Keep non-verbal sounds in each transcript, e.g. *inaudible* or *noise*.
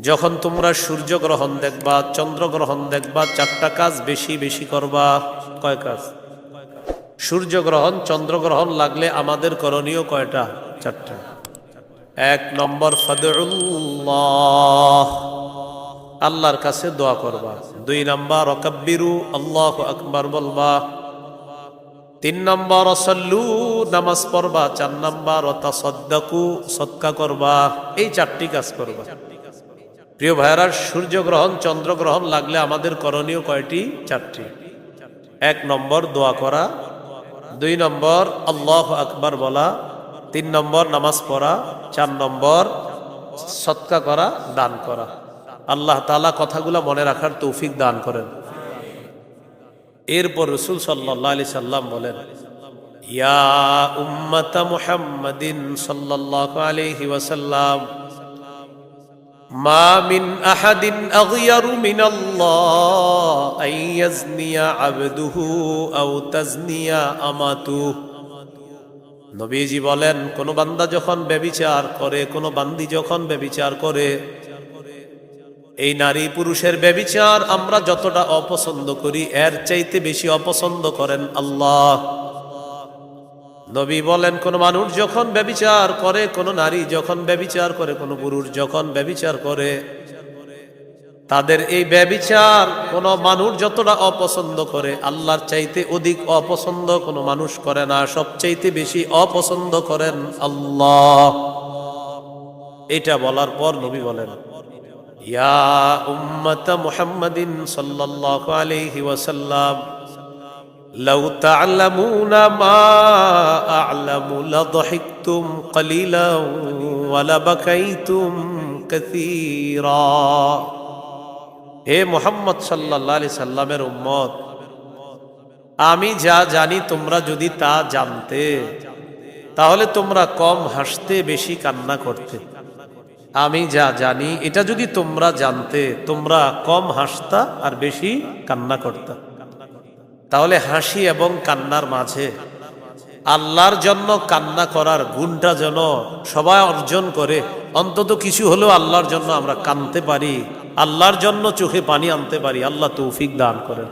যখন তোমরা সূর্যগ্রহণ দেখবা চন্দ্রগ্রহণ দেখবা, চারটা কাজ বেশি বেশি করবা। কয় কাজ? সূর্যগ্রহণ চন্দ্রগ্রহণ লাগলে আমাদের করণীয় কয়টা? চারটা। এক নম্বর আল্লাহর কাছে দোয়া করবা। দুই নম্বর অকাব্বিরু আল্লাহ আকবার বলবা। তিন নম্বর সল্লু নামাজ পড়বা। চার নম্বর তাসদ্দাকু সৎকা করবা। এই চারটি কাজ করবা। প্রিয় ভাইয়ারা, সূর্যগ্রহণ, চন্দ্রগ্রহণ লাগলে আমাদের করণীয় কয়টি? চারটি। এক নম্বর, দোয়া করা। দুই নম্বর, আল্লাহ আকবার বলা। তিন নম্বর, নামাজ পড়া। চার নম্বর সৎকা করা, দান করা। আল্লাহ তালা কথাগুলো মনে রাখার তৌফিক দান করেন। এরপর রসুল সাল্লাহ আলি সাল্লাম বলেন, ইয়া উম্মতা মুহাম্মাদিন সাল্লাল্লাহু আলাইহি ওয়াসাল্লাম মা মিন আহাদিন আগয়ারু মিন আল্লাহ আন ইয়াজনিয়া আবদুহু আও তাজনিয়া আমাতুহু নবীজি বলেন, কোন বান্দা যখন ব্যবিচার করে, কোন বান্দি যখন ব্যবিচার করে, এই নারী পুরুষের ব্যবিচার আমরা যতটা অপছন্দ করি, এর চাইতে বেশি অপছন্দ করেন আল্লাহ। নবী বলেন, কোন মানুষ যখন ব্যবিচার করে, কোন নারী যখন ব্যবিচার করে, কোন পুরুষ যখন ব্যবিচার করে, তাদের এই ব্যবিচার কোন মানুষ যতটা অপছন্দ করে, আল্লাহর চাইতে অধিক অপছন্দ কোন মানুষ করে না। সবচাইতে বেশি অপছন্দ করেন আল্লাহ। এটা বলার পর নবী বলেন, ইয়া উম্মত মুহাম্মাদিন সাল্লাল্লাহু আলাইহি ওয়াসাল্লাম لو تعلمون ما أعلم لضحكتم قليلا ولبكيتم كثيرا হে মোহাম্মদ সাল্লাহ আলি সাল্লামের উম্মত আমি যা জানি তোমরা যদি তা জানতে তাহলে তোমরা কম হাসতে বেশি কান্না করতে আমি যা জানি এটা যদি তোমরা জানতে তোমরা কম হাসতা আর বেশি কান্না করতা তাহলে হাসি এবং কান্নার মাঝে আল্লাহর জন্য কান্না করার গুণটা যেন সবাই অর্জন করে। অন্তত কিছু হলেও আল্লাহর জন্য আমরা কানতে পারি, আল্লাহর জন্য চোখে পানি আনতে পারি, আল্লাহ তৌফিক দান করেন।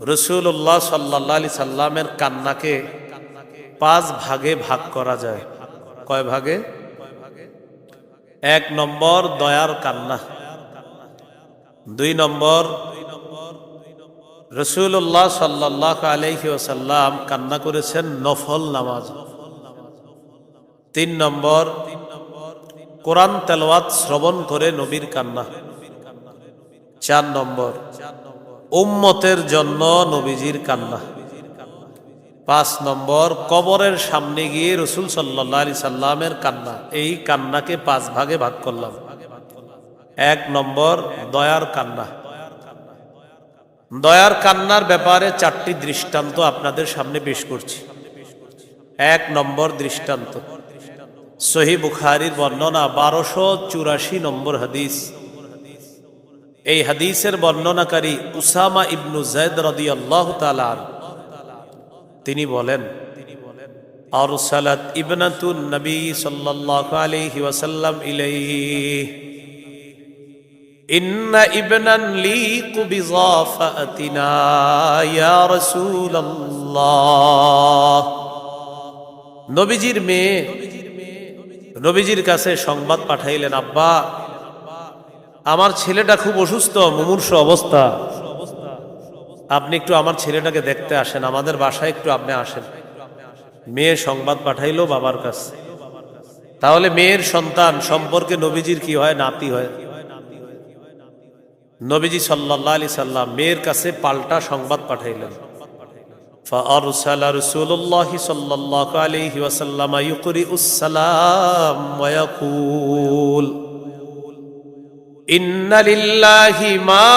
রসুল্লাহ সাল্লাহ আলি সাল্লামের কান্নাকে পাঁচ ভাগে ভাগ করা যায়। কয় ভাগে? এক নম্বর দয়ার কান্না, দুই নম্বর রসুল্লাহ সাল্লাহ আলহি ওসাল্লাম কান্না করেছেন নফল নামাজ। তিন নম্বর, কোরআন তেলওয়াত শ্রবণ করে নবীর কান্না। চার নম্বর, উম্মতের জন্য নবীজির কান্না। পাঁচ নম্বর, কবরের সামনে গিয়ে রসুল সাল্লাহ আলি সাল্লামের কান্না। এই কান্নাকে পাঁচ ভাগে ভাগ করলাম। এক নম্বর, দয়ার কান্না। দয়ার কান্নার ব্যাপারে চারটি দৃষ্টান্ত আপনাদের সামনে পেশ করছি। এক নম্বর দৃষ্টান্ত, সহি বুখারির বর্ণনা বারোশো চুরাশি নম্বর হাদিস। এই হাদিসের বর্ণনাকারী উসামা ইবনু জৈদ রদি আল্লাহ তালান তিনি বলেন আর সালাত ইবনাতুন নবী সাল্লাহ আলহি ওয়াসাল্লাম ইলাইহি। إن ابنا ليق بضافأتنا يا رسول الله নবীজির মেয়ে নবীজির কাছে সংবাদ পাঠাইলেন আব্বা আমার ছেলেটা খুব অসুস্থ মুমূর্ষ অবস্থা আপনি একটু আমার ছেলেটাকে দেখতে আসেন আমাদের বাসায় একটু আপনি আসেন মেয়ে সংবাদ পাঠাইলো বাবার কাছে তাহলে মেয়ের সন্তান সম্পর্কে নবীজির কি হয় নাতি হয় নবীজি সাল্লাহ আলি সাল্লাম মেয়ের কাছে পাল্টা সংবাদ পাঠাইলেন فأرسل رسول الله صلى الله عليه وسلم يقرئ السلام ويقول إن لله ما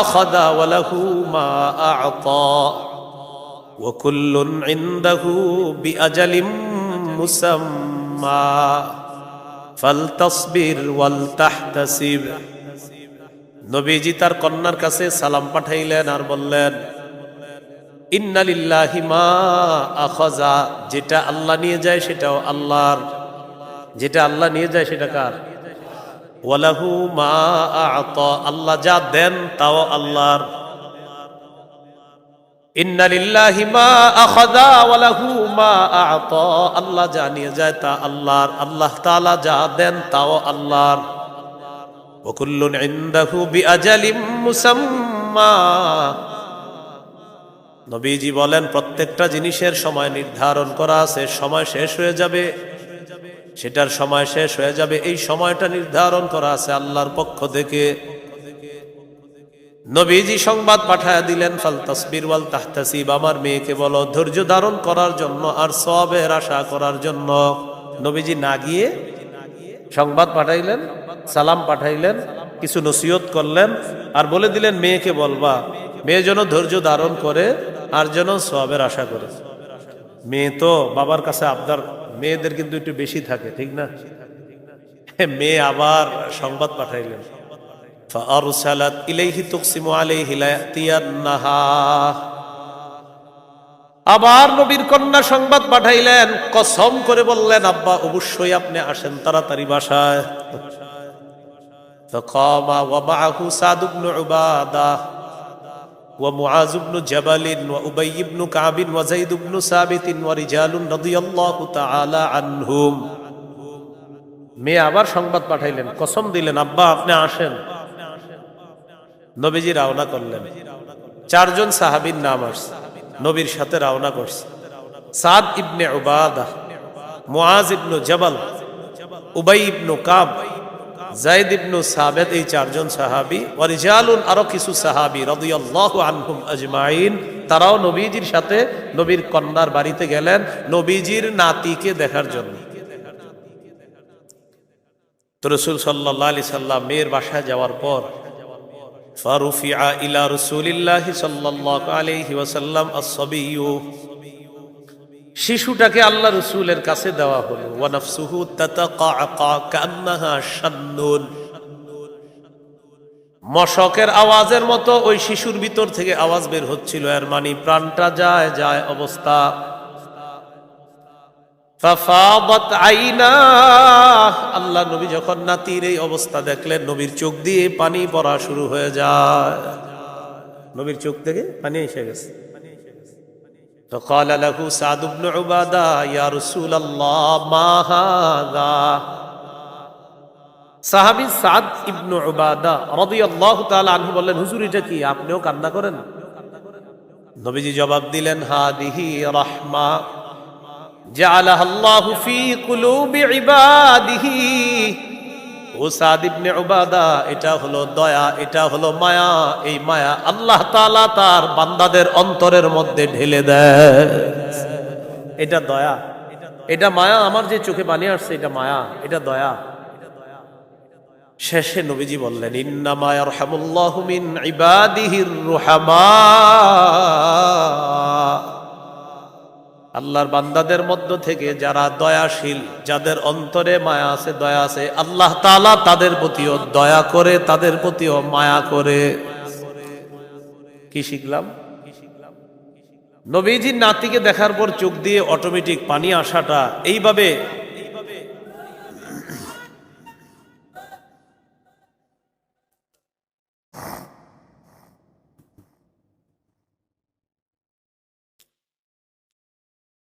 أخذ وله ما أعطى وكل عنده بأجل مسمى فلتصبر ولتحتسب নবীজি তার কন্যার কাছে সালাম পাঠাইলেন আর বললেন, ইন্নালিল্লাহি মা আখাযা যেটা আল্লাহ নিয়ে যায় সেটাও আল্লাহর। যেটা আল্লাহ নিয়ে যায় সেটা কার? ওয়ালাহু মা আল্লাহ যা দেন তাও আল্লাহর। আল্লাহ যা নিয়ে যায় তা আল্লাহর। আল্লাহ তাআলা যা দেন তাও আল্লাহর। নবীজি বলেন, প্রত্যেকটা জিনিসের সময় নির্ধারণ করা আছে, সময় শেষ হয়ে যাবে। সেটার সময় শেষ হয়ে যাবে, এই সময়টা নির্ধারণ করা আছে আল্লাহর পক্ষ থেকে। নবীজি সংবাদ পাঠায় দিলেন, ফাল তসবির ওয়াল তাহতাসিব, আমার মেয়েকে বলো, ধৈর্য ধারণ করার জন্য আর সবের আশা করার জন্য। নবীজি না গিয়ে সংবাদ পাঠাইলেন সালাম পাঠাইলেন কিছু নসিহত করলেন আর বলে দিলেন মেয়েকে বলবা মেয়ে যেন ধৈর্য ধারণ করে আর যেন সবের আশা করে মেয়ে তো বাবার কাছে আবদার মেয়েদের কিন্তু একটু বেশি থাকে ঠিক না মেয়ে আবার সংবাদ পাঠাইলেন فأرسلت إليه تقسم عليه ليأتينها আবার নবীর কন্যা সংবাদ পাঠাইলেন কসম করে বললেন আব্বা অবশ্যই আপনি আসেন তাড়াতাড়ি বাসায় فقام ومعه سعد بن عباده ومعاذ بن جبل وأبي بن كعب وزيد بن ثابت ورجال رضي الله تعالى عنهم মেয়ে আবার সংবাদ পাঠাইলেন কসম দিলেন আব্বা আপনি আসেন নবীজি রওনা করলেন চারজন সাহাবীর নাম আসছে নবীর সাথে রওনা করছে। সাদ ইবনে উবাদা, মুআজ ইবনু জবাল, উবাই ইবনু কাব জাইদ ইবনু সাবেদ এই চারজন সাহাবী ওয়ারিজালুন আরও কিছু সাহাবী রাদিয়াল্লাহু আনহুম আজমাইন, তারাও নবীজির সাথে নবীর কন্যার বাড়িতে গেলেন নবীজির নাতিকে দেখার জন্য। তো রসুল সাল্লাহ আলি সাল্লাম মেয়ের বাসায় যাওয়ার পর ফারুফিয়া ইলা রসুলিল্লাহ সাল্লাহ আলাইহি ওয়াসাল্লাম আসবিয়ু শিশুটাকে আল্লাহ রসুলের কাছে দেওয়া হলো। ওয়ানাফসুহু শান্নুন। মশকের আওয়াজের মতো ওই শিশুর ভিতর থেকে আওয়াজ বের হচ্ছিল। এর মানে প্রাণটা যায় যায় অবস্থা। আল্লাহ নবী যখন নাতির এই অবস্থা দেখলেন নবীর চোখ দিয়ে পানি পড়া শুরু হয়ে যায় নবীর চোখ থেকে পানি এসে গেছে فقال له سعد بن عبادة يا رسول الله ما هذا সাহাবী সাদ ইবনু উবাদা রাদিয়াল্লাহু তাআলা আনহু বললেন হুজুর এটা কি আপনিও কান্না করেন নবীজি জবাব দিলেন হাদিহি রাহমা জাআলাহা আল্লাহু ফি কুলুবি ইবাদিহি। ও সাদ ইবনে উবাদা, এটা হলো দয়া, এটা হলো মায়া। এই মায়া আল্লাহ তাআলা তার বান্দাদের অন্তরের মধ্যে ঢেলে দেয়। এটা দয়া। এটা মায়া আমার যে চোখে পানি আসছে, এটা মায়া। এটা দয়া। শেষে নবীজি বললেন, ইন্নামা ইয়ারহামুল্লাহু মিন ইবাদিহির রুহামা। আল্লাহর বান্দাদের মধ্য থেকে যারা দয়াশীল, যাদের অন্তরে মায়া আছে, দয়া আছে, আল্লাহ তালা তাদের প্রতিও দয়া করে, তাদের প্রতিও মায়া করে। কি শিখলাম? নবীজির নাতিকে দেখার পর চোখ দিয়ে অটোমেটিক পানি আসাটা, এইভাবে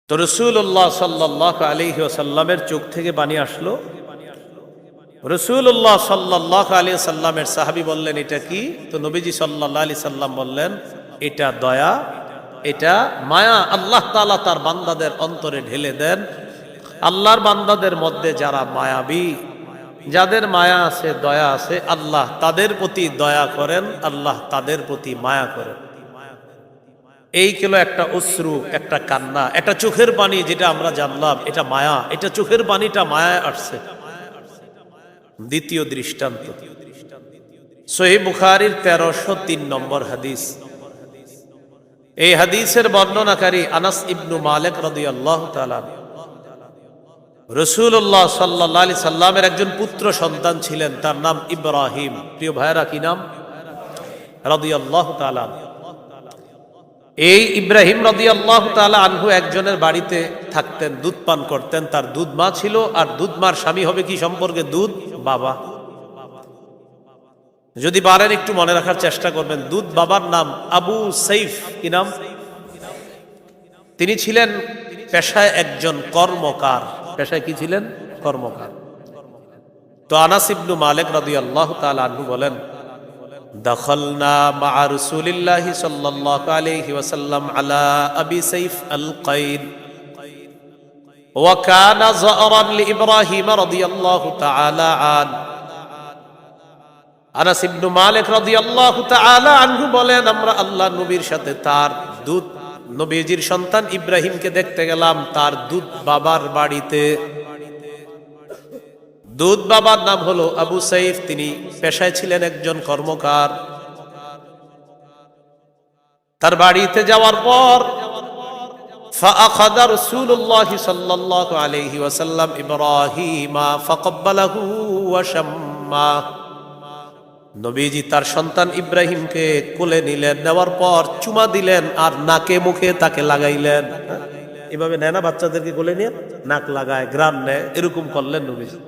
তো রসুল্লাহ সাল্লাহ আলহি সাল্লামের চোখ থেকে পানি আসলো। রসুল্লাহ সাল্লাহ আলী সাল্লামের সাহাবি বললেন, এটা কি? তো নবীজি সাল্লাহ আলি সাল্লাম বললেন, এটা দয়া, এটা মায়া। আল্লাহ তালা তার বান্দাদের অন্তরে ঢেলে দেন। আল্লাহর বান্দাদের মধ্যে যারা মায়াবী, যাদের মায়া আছে, দয়া আছে, আল্লাহ তাদের প্রতি দয়া করেন, আল্লাহ তাদের প্রতি মায়া করেন। এই কিলো একটা অশ্রু, একটা কান্না, একটা চোখের পানি যেটা আমরা জানলাম, এটা মায়া, এটা চোখের পানিটা মায়ায় আসছে। দ্বিতীয় দৃষ্টান্ত। সহি বুখারির তেরোশো তিন নম্বর হাদিস। এই হাদিসের বর্ণনাকারী আনাস ইবনু মালিক রদি আল্লাহ রসুল্লাহ সাল্লাহ আলি সাল্লামের একজন পুত্র সন্তান ছিলেন, তার নাম ইব্রাহিম। প্রিয় ভাইরা কি নাম? রদি আল্লাহ তালা এই ইব্রাহিম রদি আল্লাহ তালা আনহু একজনের বাড়িতে থাকতেন, দুধ পান করতেন। তার দুধ মা ছিল আর দুধ মার স্বামী হবে কি সম্পর্কে? দুধ বাবা। যদি পারেন একটু মনে রাখার চেষ্টা করবেন। দুধ বাবার নাম আবু সাইফ। কি নাম? তিনি ছিলেন পেশায় একজন কর্মকার। পেশায় কি ছিলেন? কর্মকার। তো আনাস ইবনু মালিক রাদিয়াল্লাহু তাআলা আনহু বলেন دخلنا مع رسول الله صلى الله عليه وسلم على أبي سيف القيد وكان زأرا لإبراهيم رضي الله تعالى عنه আনাস ইবনু মালিক রাদিয়াল্লাহু তাআলা আনহু বলেন আমরা আল্লাহ নবীর সাথে তার দুধ নবীজির সন্তান ইব্রাহিমকে দেখতে গেলাম তার দুধ বাবার বাড়িতে দুধ বাবার নাম হলো আবু সাইফ তিনি পেশায় ছিলেন একজন কর্মকার তার বাড়িতে যাওয়ার পর فأخذ رسول الله صلى الله عليه وسلم إبراهيم فقبله وشماه নবীজি তার সন্তান ইব্রাহিমকে কোলে নিলেন নেওয়ার পর চুমা দিলেন আর নাকে মুখে তাকে লাগাইলেন এভাবে নেয় না বাচ্চাদেরকে কোলে নিয়ে নাক লাগায় গ্রাম নেয় এরকম করলেন নবীজি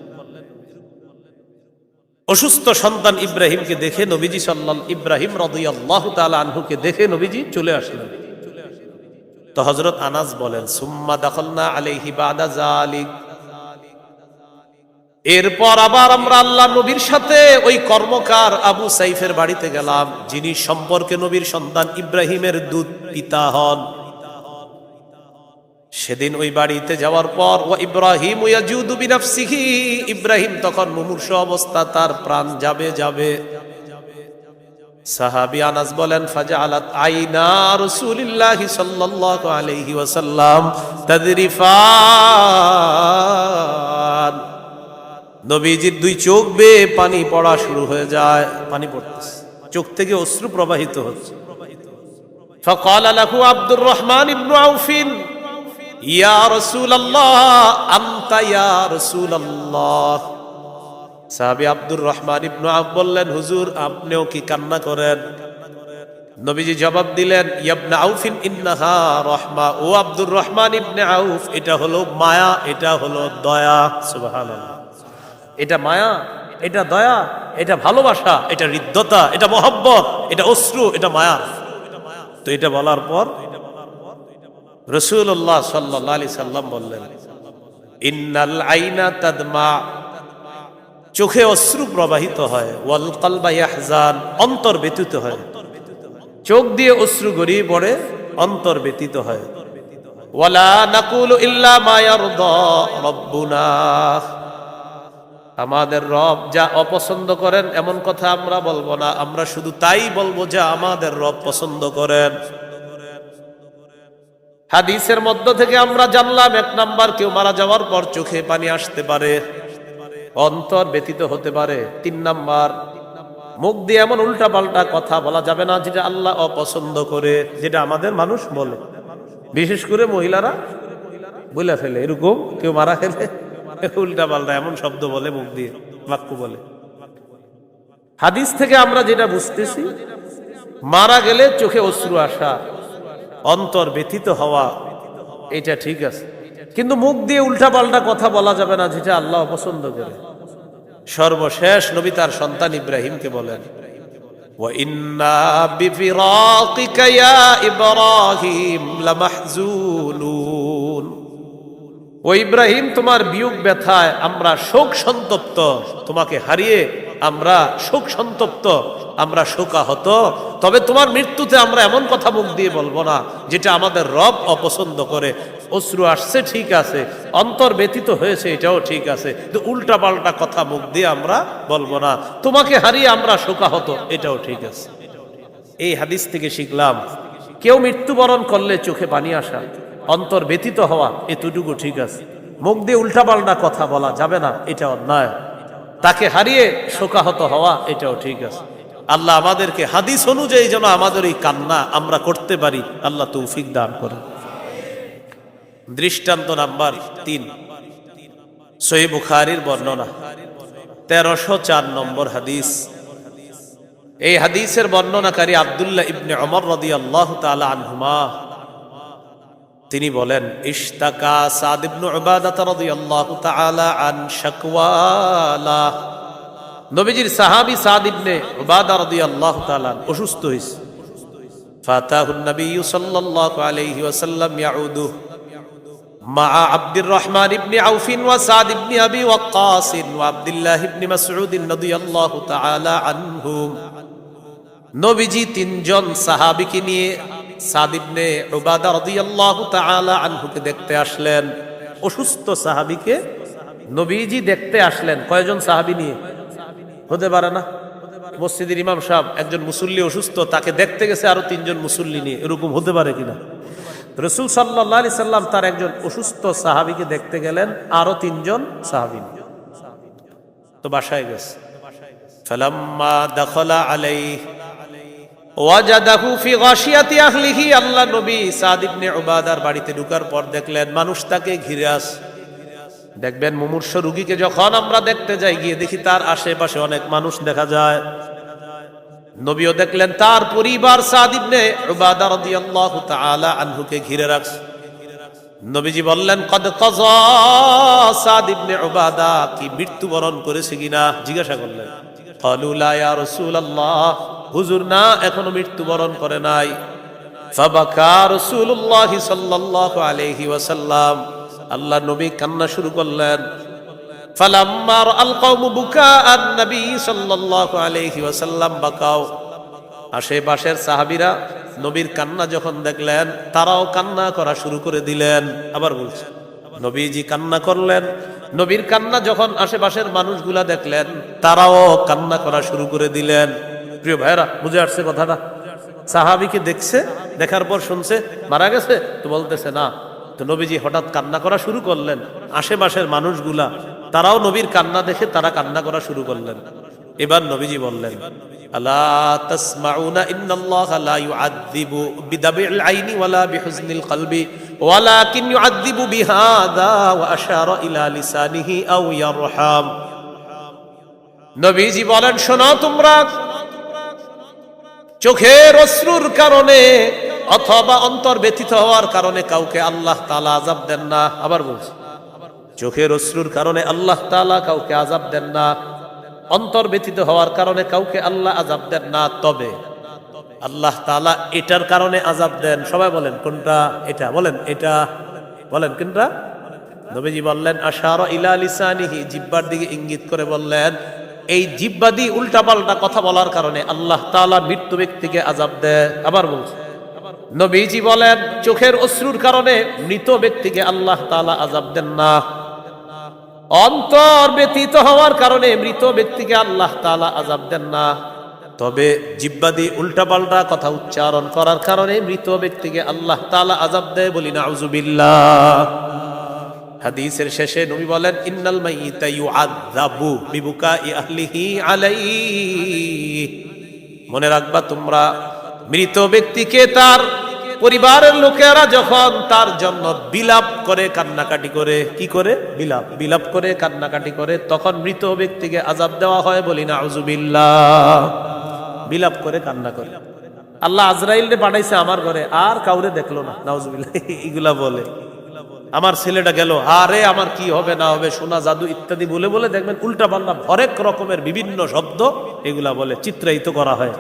অসুস্থ সন্তান ইব্রাহিমকে দেখে নবীজি সাল্লাল ইব্রাহিম রদিয়াল্লাহু তাআলা আনহুকে দেখে নবীজি চলে আসলেন। তো হযরত আনাস বলেন, সুম্মা দাখালনা আলাইহি বাদা জালিক এরপর আবার আমরা আল্লাহ নবীর সাথে ওই কর্মকার আবু সাইফের বাড়িতে গেলাম, যিনি সম্পর্কে নবীর সন্তান ইব্রাহিমের দুধ পিতা হন। সেদিন ওই বাড়িতে যাওয়ার পর ও ইব্রাহিম ইব্রাহিম তখন মুমূর্ষ অবস্থা, তার প্রাণ যাবে যাবে। সাহাবি আনাস বলেন ফাজা আলাত আইনা রসুলিল্লাহি সাল্লাল্লাহু আলাইহি ওয়াসাল্লাম তাদরিফান। নবীজির দুই চোখ বেয়ে পানি পড়া শুরু হয়ে যায়, পানি পড়তেছে। চোখ থেকে অশ্রু প্রবাহিত হচ্ছে। ফকাল আলাহু আব্দুর রহমান ইবনু ইয়া রহমান বললেন, হুজুর, আপনিও কি কান্না করেন? জবাব দিলেন ইয়াবনা ও রহমান ইবনে আউফ, এটা মায়া, এটা হলো দয়া। এটা মায়া, এটা দয়া, এটা ভালোবাসা, এটা হৃদ্যতা, এটা মহব্বত, এটা অশ্রু, এটা মায়া। তো এটা বলার পর রসুল্লাহ সাল্লাহ আলি সাল্লাম বললেন, ইন্নাল আইনা তাদমা। চোখে অশ্রু প্রবাহিত হয়, ওয়াল কালবা ইয়াহজান, অন্তর ব্যতীত হয়। চোখ দিয়ে অশ্রু গড়িয়ে পড়ে, অন্তর ব্যতীত হয়। ওয়ালা নাকুলু ইল্লা মা ইয়ারদা রব্বুনা। আমাদের রব যা অপছন্দ করেন, এমন কথা আমরা বলব না। আমরা শুধু তাই বলব যা আমাদের রব পছন্দ করেন। হাদিসের মধ্য থেকে আমরা জানলাম, এক নাম্বার কেউ মারা যাওয়ার পর চোখে পানি আসতে পারে, অন্তর ব্যতীত হতে পারে। তিন নাম্বার, মুখ দিয়ে এমন উল্টা পাল্টা কথা বলা যাবে না যেটা আল্লাহ অপছন্দ করে, যেটা আমাদের মানুষ বলে। বিশেষ করে মহিলারা বলে ফেলে, এরকম কেউ মারা ফেলে উল্টা পাল্টা এমন শব্দ বলে, মুখ দিয়ে বাক্য বলে। হাদিস থেকে আমরা যেটা বুঝতেছি, মারা গেলে চোখে অশ্রু আসা। অন্তর ব্যথিত হওয়া। এটা ঠিক আছে। কিন্তু মুখ দিয়ে উল্টা পাল্টা কথা বলা যাবে না যেটা আল্লাহ পছন্দ করে। সর্বশেষ নবী তার সন্তান ইব্রাহিমকে বলেন ও ইব্রাহিম তোমার বিয়োগ ব্যথায় আমরা শোক সন্তপ্ত তোমাকে হারিয়ে আমরা শোক সন্তপ্ত, আমরা শোকাহত তবে তোমার মৃত্যুতে আমরা এমন কথা মুখ দিয়ে বলব না, যেটা আমাদের রব অপছন্দ করে। অশ্রু আসছে, ঠিক আছে, অন্তর ব্যতীত হয়েছে, এটাও ঠিক আছে উল্টা পাল্টা কথা মুখ দিয়ে আমরা বলব না। তোমাকে হারিয়ে আমরা শোকাহত এটাও ঠিক আছে। এই হাদিস থেকে শিখলাম, কেউ মৃত্যুবরণ করলে চোখে পানি আসা, অন্তর ব্যতীত হওয়া, এতটুকু ঠিক আছে। মুখ দিয়ে উল্টাপাল্টা কথা বলা যাবে না, এটা অন্যায়। তাকে হারিয়ে শোকাহত হওয়া, এটাও ঠিক আছে। আল্লাহ আমাদেরকে হাদিস অনুযায়ী যেন আমাদের এই কান্না আমরা করতে পারি, আল্লাহ তৌফিক দান করে দৃষ্টান্ত নাম্বার তিন, সহি বুখারির বর্ণনা। তেরোশো চার নম্বর হাদিস। এই হাদিসের বর্ণনাকারী আবদুল্লাহ ইবনে অমর রদি আল্লাহ তালা আনহুমা তিনি বলেন, ইশতাকা সাদিবনু রাদিয়াল্লাহু তাআলা আন শাকওয়ালা। নবীজির সাহাবী সাদিবনে উবাদা রাদিয়াল্লাহু তাআলা অসুস্থ হইছে। ফাতাহুন নবী সাল্লাল্লাহু আলাইহি ওয়াসাল্লাম ইয়াউদু মা আব্দুর রহমান ইবনে আউফিন ওয়া সাদ ইবনে আবি ওয়াক্কাস ওয়া আব্দুল্লাহ ইবনে মাসউদ রাদিয়াল্লাহু তাআলা আনহুম। নবীজি তিনজন সাহাবীকে নিয়ে সাদ ইবনে উবাদা রাদিয়াল্লাহু তাআলা আনহুকে দেখতে আসলেন। অসুস্থ সাহাবিকে নবীজি দেখতে আসলেন। কয়জন সাহাবি নিয়ে? হতে পারে না। মসজিদের ইমাম সাহেব একজন মুসল্লি অসুস্থ, তাকে দেখতে গেছে আরও তিনজন মুসল্লি নিয়ে। এরকম হতে পারে কিনা? রসুল সাল্লাহ সাল্লাম তার একজন অসুস্থ সাহাবিকে দেখতে গেলেন আরও তিনজন সাহাবি। তো বাসায় গেছে। দখলা আলাইহি ওয়াজাদাহু ফি গাশিয়াতি আহলিহি, আল্লাহ নবী সাদ ইবনে উবাদার বাড়িতে ঢুকার পর দেখলেন, মানুষ তাকে ঘিরে আছে। দেখবেন মুমূর্ষ রুগীকে যখন আমরা দেখতে যাই, গিয়ে দেখি তার আশেপাশে অনেক মানুষ দেখা যায়। নবীও দেখলেন, তার পরিবার সাদ ইবনে উবাদা রাদিয়াল্লাহু তাআলা আনহুকে ঘিরে রাখছে। নবীজি বললেন, কদ কজা সাদ ইবনে উবাদা, কি মৃত্যুবরণ করেছে কিনা? জিজ্ঞাসা করলেন। ক্বালু লা ইয়া রাসূলুল্লাহ হুজুর না, এখনও মৃত্যুবরণ করে নাই। ফাবাকা রাসূলুল্লাহ সাল্লাল্লাহু আলাইহি ওয়াসাল্লাম। আল্লাহ নবী কান্না শুরু করলেন। ফালাম্মা রাআল কওমু বুকাআন নবী সাল্লাল্লাহু আলাইহি ওয়াসাল্লাম, বাকাও। আশেপাশের সাহাবীরা নবীর কান্না যখন দেখলেন, তারাও কান্না করা শুরু করে দিলেন। আবার বলছেন, নবীজি কান্না করলেন নবীর কান্না যখন আশেপাশের মানুষগুলা দেখলেন, তারাও কান্না করা শুরু করে দিলেন। প্রিয় ভাইরা বুঝে আসছে কথাটা? সাহাবিকে দেখছে, দেখার পর শুনছে, মারা গেছে? তো বলতেছে, না। তো নবীজি হঠাৎ কান্না করা শুরু করলেন। আশেপাশের মানুষগুলা, তারাও নবীর কান্না দেখে তারা কান্না করা শুরু করলেন। এবার নবীজি বললেন, আলা তাসমাউনা ইন্নাল্লাহা লা ইউআযযিবু বিদাবিল আইনি ওয়ালা বিহুজনিল কলবি, ওয়ালাকিন ইউআযযিবু বিহাদা ওয়া আশারা ইলা লিসানিহি আও ইয়ারহাম। নবীজি বলেন, শোনো তোমরা, চোখের অশ্রুর কারণে অথবা অন্তর ব্যথিত হওয়ার কারণে কাউকে আল্লাহ তালা আজাব দেন না। আবার বলছি, চোখের অশ্রুর কারণে আল্লাহ তালা কাউকে আজাব দেন না। অন্তর ব্যথিত হওয়ার কারণে কাউকে আল্লাহ আজাব দেন না, তবে আল্লাহ তালা এটার কারণে আজাব দেন। সবাই বলেন, কোনটা? এটা। বলেন এটা। বলেন, কোনটা? নবীজি বললেন, আশার ইলা লিসানিহি। জিব্বার দিকে ইঙ্গিত করে বললেন, এই জিব্বাদি উল্টাপাল্টা কথা বলার কারণে আল্লাহ তাআলা মৃত্যু ব্যক্তিকে আজাব দেয় আবার বলছে, নবীজি বলেন, চোখের অশ্রুর কারণে মৃত ব্যক্তিকে আল্লাহ তাআলা আজাব দেন না। অন্তর ব্যতীত হওয়ার কারণে মৃত ব্যক্তিকে আল্লাহ তালা আজাব দেন না। তবে জিব্বাদি উল্টাপাল্টা কথা উচ্চারণ করার কারণে মৃত ব্যক্তিকে আল্লাহ তালা আজাব দেয় বলি না আউযুবিল্লাহ হাদিসের শেষে নবী বলেন, ইন্নাল আলাইহি। মনে রাখবা, তোমরা মৃত ব্যক্তিকে তার পরিবারের লোকেরা যখন তার জন্য বিলাপ করে, কান্নাকাটি করে, কি করে? বিলাপ বিলাপ করে, কান্নাকাটি করে, তখন মৃত ব্যক্তিকে আজাব দেওয়া হয় বলি না আউযুবিল্লাহ বিলাপ করে, কান্না করে। আল্লাহ আজরাইলরে পাঠাইছে আমার ঘরে, আর কাউরে দেখল না। নাউজুবিল্লাহ, *laughs* এগুলা বলে। আমার ছেলেটা গেল, আরে, আমার কি হবে না হবে, সোনা, জাদু ইত্যাদি বলে বলে দেখবেন উল্টা পাল্টা হরেক রকমের বিভিন্ন শব্দ এগুলা বলে, চিত্রায়িত করা হয়।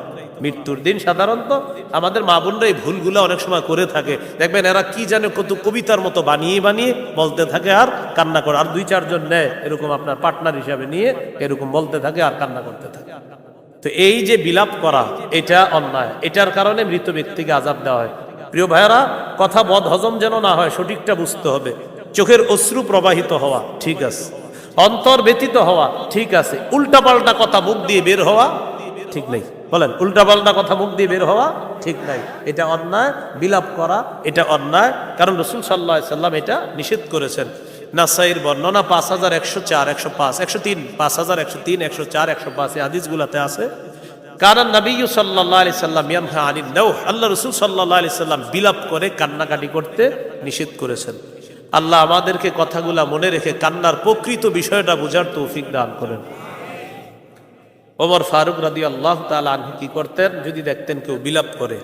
মৃত্যুর দিন সাধারণত আমাদের মা বোনরা এই ভুলগুলো অনেক সময় করে থাকে। দেখবেন এরা কি জানে কত কবিতার মতো বানিয়ে বানিয়ে বলতে থাকে আর কান্না করে। আর দুই চারজন নেয়, এরকম আপনার পার্টনার হিসাবে নিয়ে এরকম বলতে থাকে আর কান্না করতে থাকে। তো এই যে বিলাপ করা, এটা অন্যায়। এটার কারণে মৃত ব্যক্তিকে আজাব দেওয়া হয়। প্রিয় ভাইয়ারা, কথা বদ হজম যেন না হয়, সঠিকটা বুঝতে হবে। চোখের অশ্রু প্রবাহিত হওয়া, ঠিক আছে। অন্তর ব্যতীত হওয়া, ঠিক আছে। উল্টাপাল্টা কথা মুখ দিয়ে বের হওয়া ঠিক নেই। বলেন উল্টাপাল্টা কথা মুখ দিয়ে বের হওয়া ঠিক নাই। এটা অন্যায়, বিলাপ করা, এটা অন্যায়। কারণ রসুল সাল্লাহ সাল্লাম এটা নিষেধ করেছেন। নাসাইর বর্ণনা পাঁচ হাজার একশো চার, একশো পাঁচ, একশো তিন, পাঁচ হাজার একশো তিন, একশো চার, একশো পাঁচ, এই হাদিসগুলাতে আছে। কারণ নবী সাল্লাহ আলি সাল্লাম ইয়ানহা আনিন নৌহ আল্লাহ রসুল সাল্লাহ আলি সাল্লাম বিলাপ করে, কান্নাকাটি করতে নিষেধ করেছেন। আল্লাহ আমাদেরকে কথাগুলা মনে রেখে কান্নার প্রকৃত বিষয়টা বোঝার তৌফিক দান করেন। ওমর ফারুক রাদি আল্লাহ আনহু কি করতেন? যদি দেখতেন কেউ বিলাপ করে।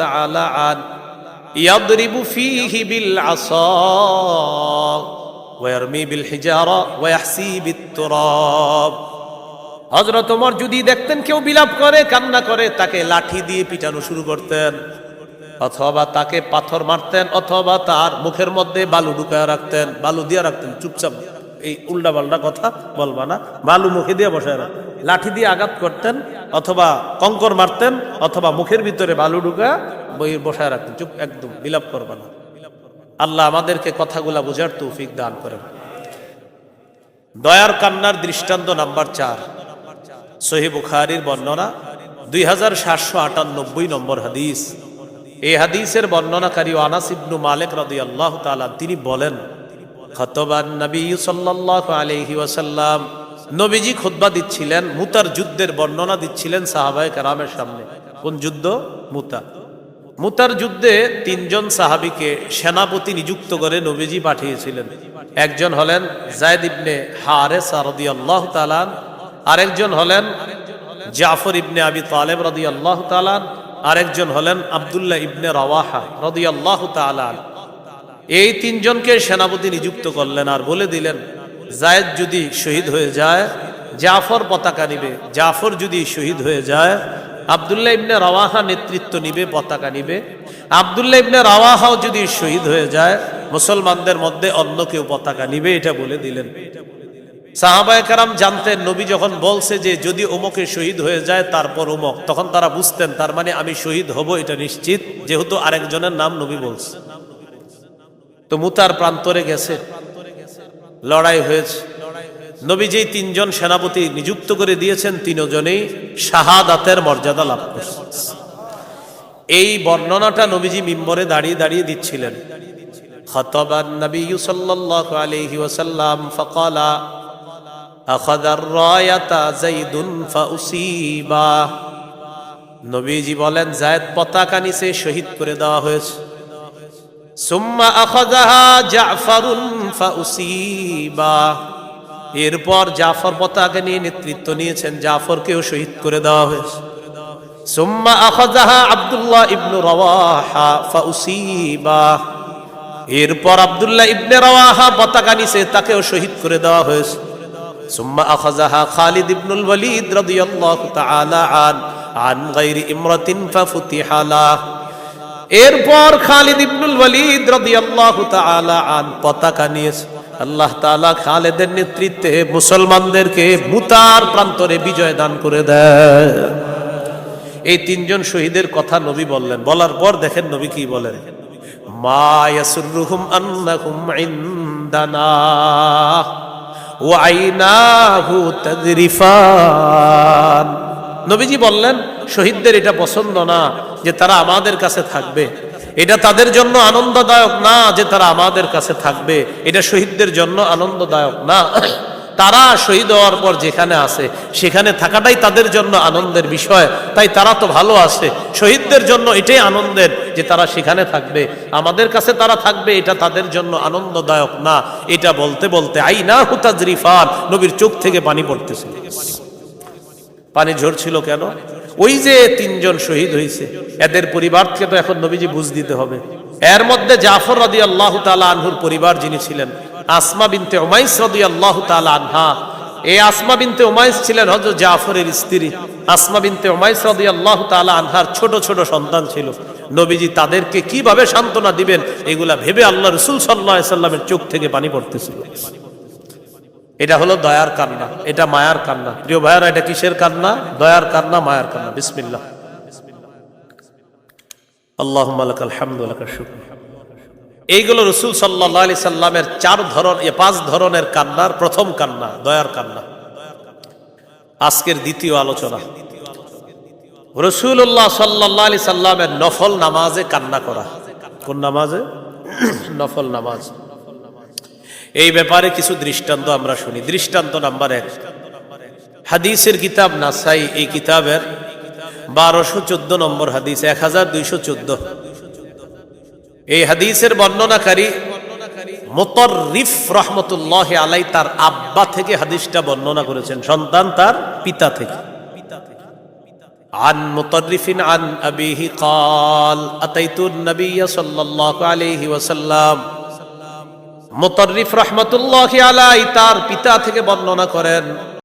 আল্লাহ আন বিল বিল হজরত ওমর যদি দেখতেন কেউ বিলাপ করে, কান্না করে, তাকে লাঠি দিয়ে পিটানো শুরু করতেন। অথবা তাকে পাথর মারতেন, অথবা তার মুখের মধ্যে বালু ঢুকায় রাখতেন, বালু দিয়ে রাখতেন, চুপচাপ। এই উল্টা পাল্টা কথা বলবা না। বালু মুখে দিয়ে বসায় রাখতেন লাঠি দিয়ে আঘাত করতেন, অথবা কঙ্কর মারতেন, অথবা মুখের ভিতরে বালু ঢুকা বই বসায় রাখতেন। চুপ, একদম, বিলাপ করবা না। আল্লাহ আমাদেরকে কথাগুলা বোঝার তৌফিক দান করেন। দয়ার কান্নার দৃষ্টান্ত নাম্বার চার। সহি বুখারির বর্ণনা, দুই হাজার সাতশো আটানব্বই নম্বর হাদিস। এই হাদিসের বর্ণনাকারী আনাস ইবনু মালিক রাদি আল্লাহ তালা তিনি বলেন খতবান নবী সাল্লাল্লাহু আলাইহি ওয়াসাল্লাম নবীজি খুতবা দিচ্ছিলেন, মুতার যুদ্ধের বর্ণনা দিচ্ছিলেন সাহাবায় কারামের সামনে। কোন যুদ্ধ? মুতা। মুতার যুদ্ধে তিনজন সাহাবীকে সেনাপতি নিযুক্ত করে নবীজি পাঠিয়েছিলেন। একজন হলেন জায়দ ইবনে হারেস রাদিয়াল্লাহু তাআলা আরেকজন হলেন জাফর ইবনে আবি তালেব রাদিয়াল্লাহু তাআলা আরেকজন হলেন আব্দুল্লাহ ইবনে রাওয়াহা রাদিয়াল্লাহু তাআলা এই তিনজনকে সেনাপতি নিযুক্ত করলেন আর বলে দিলেন, জায়েদ যদি শহীদ হয়ে যায়, জাফর পতাকা নিবে। জাফর যদি শহীদ হয়ে যায়, আবদুল্লাহ ইবনে রাওয়াহা নেতৃত্ব নিবে, পতাকা নিবে। আবদুল্লাহ ইবনে রাওয়াহাও যদি শহীদ হয়ে যায়, মুসলমানদের মধ্যে অন্য কেউ পতাকা নিবে, এটা বলে দিলেন। সাহাবায় কারাম জানতেন, নবী যখন বলছে যে যদি ওমকে শহীদ হয়ে যায়, তারপর ওমক তখন তারা বুঝতেন, তার মানে আমি শহীদ হব, এটা নিশ্চিত, যেহেতু আরেকজনের নাম নবী বলছে। তো মুতার প্রান্তরে গেছে লড়াই হয়েছে নবী যেই তিনজন সেনাপতি নিযুক্ত করে দিয়েছেন তিনজনেই শাহাদাতের মর্যাদা লাভ করছে এই বর্ণনাটা নবীজি মিম্বরে দাঁড়িয়ে দাঁড়িয়ে দিচ্ছিলেন خطب النبي صلى الله عليه وسلم فقال أخذ الراية زيد فأصيبا নবীজি বলেন জায়েদ পতাকা নিচে শহীদ করে দেওয়া হয়েছে সুম্মা আখাযাহা জাফারুন ফাউসিবা। এরপর জাফর পতাকা নিয়ে নেতৃত্ব নিয়েছেন, জাফরকেও শহীদ করে দেওয়া হয়েছে। সুম্মা আখাযাহা আব্দুল্লাহ ইবনু রাওয়াহা ফাউসিবা। এরপর আব্দুল্লাহ ইবনে রাওয়াহা পতাকা নিচে তাকেও শহীদ করে দেওয়া হয়েছে। সুম্মা আখাযাহা খালিদ ইবনুল ওয়ালিদ রাদিয়াল্লাহু তাআলা আন আন গায়রি ইমরাতিন ফাফুতিহা এরপর খালিদ ইবনুল ওয়ালিদ রাদিয়াল্লাহু তাআলা আন পতাকা নিয়েছে। আল্লাহ তাআলা খালেদের নেতৃত্বে মুসলমানদেরকে মুতার প্রান্তরে বিজয় দান করে দেয়। এই তিনজন শহীদের কথা নবী বললেন। বলার পর দেখেন নবী কি বলেন? মা ইয়াসুরুহুম আন্নাহুম ইনদানা ওয়া আইনাহু তাদরিফান নবীজি বললেন, শহীদদের এটা পছন্দ না যে তারা আমাদের কাছে থাকবে। এটা তাদের জন্য আনন্দদায়ক না যে তারা আমাদের কাছে থাকবে। এটা শহীদদের জন্য আনন্দদায়ক না। *clears throat* তারা শহীদ হওয়ার পর যেখানে আছে, সেখানে থাকাটাই তাদের জন্য আনন্দের বিষয়। তাই তারা তো ভালো আছে। শহীদদের জন্য এটাই আনন্দের যে তারা সেখানে থাকবে। আমাদের কাছে তারা থাকবে, এটা তাদের জন্য আনন্দদায়ক না। এটা বলতে বলতে আই না হুতাজরিফান নবীর চোখ থেকে পানি পড়তেছিল পানি ঝরছিল কেন? ওই যে তিনজন শহীদ হয়েছে, এদের পরিবারকে তো এখন নবীজি বুঝ দিতে হবে। এর মধ্যে জাফর রাদি আল্লাহ তালা আনহুর পরিবার যিনি ছিলেন, আসমা বিনতে ওমাইস রাদি আল্লাহ তালা আনহা। এই আসমা বিনতে ওমাইস ছিলেন হজরত জাফরের স্ত্রী। আসমা বিনতে ওমাইস রাদি আল্লাহ তালা আনহার ছোট ছোট সন্তান ছিল। নবীজি তাদেরকে কীভাবে সান্ত্বনা দিবেন, এগুলা ভেবে আল্লাহ রসুল সাল্লাহ সাল্লামের চোখ থেকে পানি পড়তেছিল। এটা হলো দয়ার কান্না, এটা মায়ার কান্না। প্রিয় ভাইয়ারা, এটা কিসের কান্না? দয়ার কান্না, মায়ার কান্না। বিসমিল্লাহ। আল্লাহ শুক্র। এইগুলো রসুল সাল্লাহ আলি সাল্লামের চার ধরন, এ পাঁচ ধরনের কান্নার প্রথম কান্না, দয়ার কান্না। আজকের দ্বিতীয় আলোচনা। রসুল্লাহ সাল্লাহ আলি সাল্লামের নফল নামাজে কান্না করা। কোন নামাজে? নফল নামাজ। এই ব্যাপারে কিছু দৃষ্টান্ত আমরা শুনি দৃষ্টান্ত নাম্বার এক হাদিসের কিতাব নাসাই এই কিতাবের বারোশো চোদ্দ নম্বর হাদিস এক হাজার দুইশো চোদ্দ এই হাদিসের বর্ণনাকারী মোতরিফ রহমতুল্লাহ আলাই তার আব্বা থেকে হাদিসটা বর্ণনা করেছেন সন্তান তার পিতা থেকে عن مطرف عن أبيه قال أتيت النبي صلى الله عليه وسلم মোতারিফ রহমতুল্লাহ আলাই তার পিতা থেকে বর্ণনা করেন।